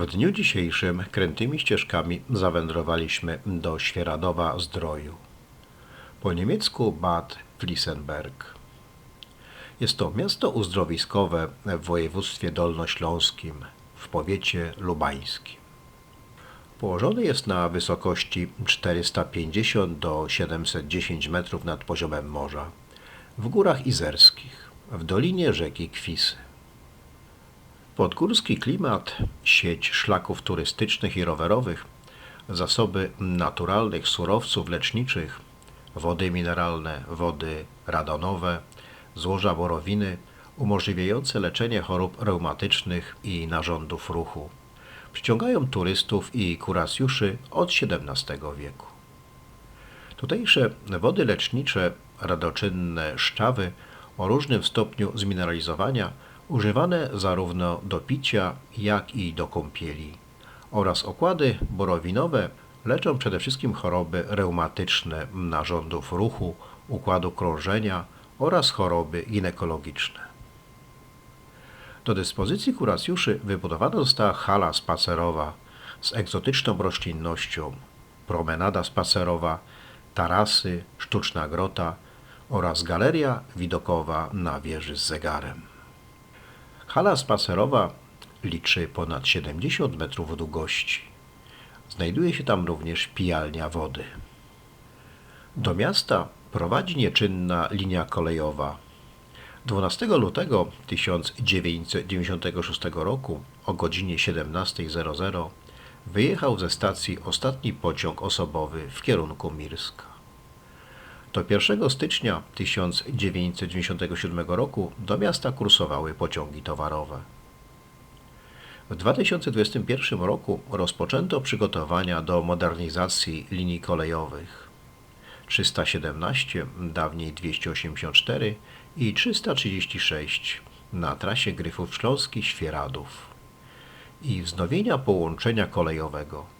W dniu dzisiejszym krętymi ścieżkami zawędrowaliśmy do Świeradowa Zdroju. Po niemiecku Bad Flissenberg. Jest to miasto uzdrowiskowe w województwie dolnośląskim, w powiecie lubańskim. Położony jest na wysokości 450 do 710 metrów nad poziomem morza, w górach izerskich, w dolinie rzeki Kwisy. Podgórski klimat, sieć szlaków turystycznych i rowerowych, zasoby naturalnych surowców leczniczych, wody mineralne, wody radonowe, złoża borowiny umożliwiające leczenie chorób reumatycznych i narządów ruchu. Przyciągają turystów i kuracjuszy od XVII wieku. Tutejsze wody lecznicze, radoczynne szczawy o różnym stopniu zmineralizowania używane zarówno do picia, jak i do kąpieli oraz okłady borowinowe leczą przede wszystkim choroby reumatyczne narządów ruchu, układu krążenia oraz choroby ginekologiczne. Do dyspozycji kuracjuszy wybudowana została hala spacerowa z egzotyczną roślinnością, promenada spacerowa, tarasy, sztuczna grota oraz galeria widokowa na wieży z zegarem. Hala spacerowa liczy ponad 70 metrów długości. Znajduje się tam również pijalnia wody. Do miasta prowadzi nieczynna linia kolejowa. 12 lutego 1996 roku o godzinie 17.00 wyjechał ze stacji ostatni pociąg osobowy w kierunku Mirska. Do 1 stycznia 1997 roku do miasta kursowały pociągi towarowe. W 2021 roku rozpoczęto przygotowania do modernizacji linii kolejowych 317, dawniej 284 i 336 na trasie Gryfów Śląskich Świeradów i wznowienia połączenia kolejowego.